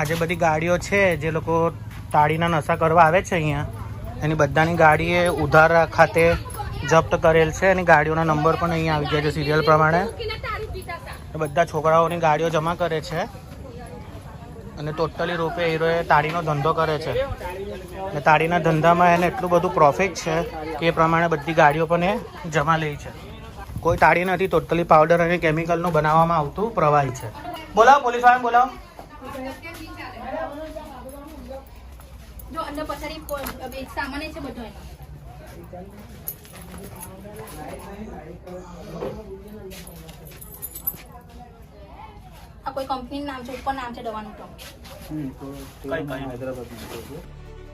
આજે બધી ગાડીઓ છે, જે લોકો તાળીના નશા કરવા આવે છે અહીંયા, એની બધાની ગાડીએ ઉધાર ખાતે જપ્ત કરેલ છે એની ગાડીઓના નંબર પણ અહીંયા આવી ગયા છે સિરિયલ પ્રમાણે. બધા છોકરાઓની ગાડીઓ જમા કરે છે અને ટોટલી રૂપે હીરોએ તાળીનો ધંધો કરે છે. અને તાળીના ધંધામાં એને એટલું બધું પ્રોફિટ છે કે એ પ્રમાણે બધી ગાડીઓ પણ એ જમા લે છે. કોઈ તાળી નથી, ટોટલી પાવડર અને કેમિકલનું બનાવવામાં આવતું પ્રવાહી છે. બોલાવો, પોલીસવાળા બોલાવો. જો અંદર પછાડી સામાન્ય છે બધો આ કોઈ કંપનીનું નામ છે? ઉપર નામ છે દવાનું તો.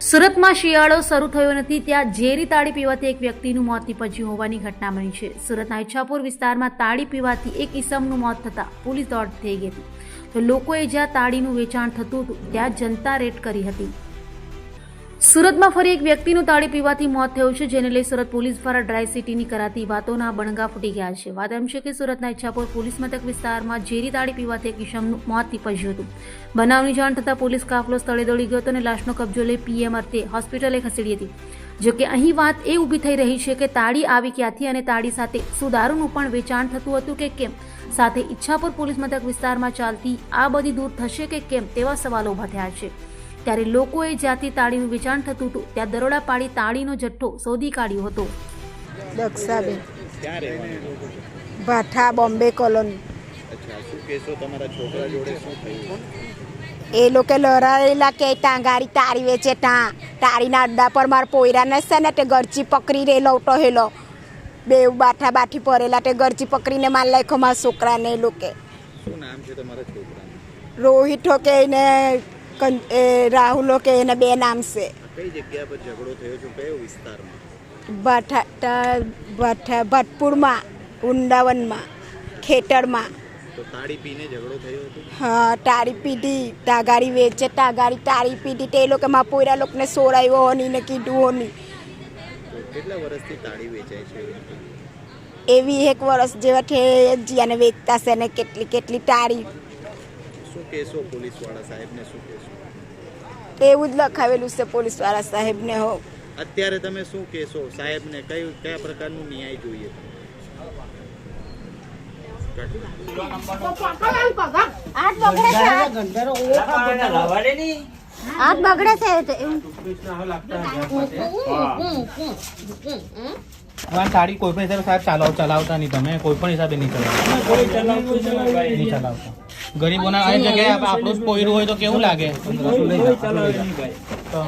સુરતમાં શિયાળો શરૂ થયો નથી ત્યાં ઝેરી તાળી પીવાથી એક વ્યક્તિનું મોત નીપજ્યું હોવાની ઘટના બની છે. સુરતના ઈચ્છાપુર વિસ્તારમાં તાળી પીવાથી એક ઈસમનું મોત થતાં પોલીસ દોડ થઈ ગઈ હતી. તો લોકોએ જ્યાં તાળીનું વેચાણ થતું હતું, ત્યાં જનતા રેડ કરી હતી. સુરતમાં ફરી એક વ્યક્તિનું તાળી પીવાથી મોત થયું છે, જેને લઈ સુરત પોલીસ દ્વારા ડ્રાય સિટીની કરાતી વાતોના બણગા ફૂટી ગયા છે. વાત એમ છે કે સુરતના ઈચ્છાપુર પોલીસ મથક વિસ્તારમાં ઝેરી તાળી પીવાથી એક ઈશમનું મોત નીપજ્યું હતું. બનાવની જાણ થતાં પોલીસ કાફલો સ્થળે દોડી ગયો હતો અને લાશનો કબજો લઈ પીએમ અર્થે હોસ્પિટલે ખસેડી હતી. જોકે અહીં વાત એ ઊભી થઈ રહી છે કે તાળી આવી ક્યાંથી અને તાળી સાથે શું પણ વેચાણ થતું હતું કે કેમ? સાથે ઈચ્છાપુર પોલીસ મથક વિસ્તારમાં ચાલતી આ બધી દૂર થશે કે કેમ તેવા સવાલો ઊભા થયા છે. ત્યારે લોકોએ જ્યાંથી તાળીનું વેચાણ થતું હતું, ત્યાં દરોડા પાડી તાળીનો જથ્થો શોધી કાઢ્યો હતો. ભાઠા બોમ્બે કોલોની. અચ્છા શું કહેશો તમારા છોકરા જોડે શું થયું? એ લોકો લડાયેલા કે ગાડી તારી વેચે ત્યાં તારીના અડ્ડા પર મારા પોયરા નસે ને તે ગરચી પકડી રેલો હેલો. બે બાઠા બાઠી પરેલા તે ગરચી પકડીને માર લાખ્યો મારા છોકરાને એ લોકો. શું નામ છે તમારા છોકરાનું? રોહિત હો કે એને કં- એ રાહુલ હો કે એને બે નામ છે. કઈ જગ્યા પર ઝઘડો થયો છે? કયો વિસ્તારમાં? ભાઠા ભટપુરમાં ભાટપુરમાં વૃંદાવનમાં ખેતરમાં. તો તાળી પીને ઝઘડો થયો હતો? હા તારી પીધી તાગાડી વેચે તાગાડી તાળી પીધી તે લોકો માં પોયરા લોકોને સોરાયો હોની ને કીધું હોની. કેટલા વર્ષથી તાળી વેચાય છે એવી એક વર્ષ જેવા છે જીયાને વેચતા છે ને કેટલી કેટલી તારી શું કહેશો પોલીસવાળા સાહેબને શું કહેશો? એવું જ લખાવેલું છે પોલીસવાળા સાહેબને હો. અત્યારે તમે શું કહેશો? સાહેબને કયું કયા પ્રકારનું ન્યાય જોઈએ? હાથ બગડે છે સાડી કોઈ પણ હિસાબે સાહેબ ચલાવ ચલાવતા નહીં તમે કોઈ પણ હિસાબે નહીં ચલાવતા. નહીં ચલાવતા ગરીબોના આ જગ્યાએ આપણું જ પોયરું હોય તો કેવું લાગે? તો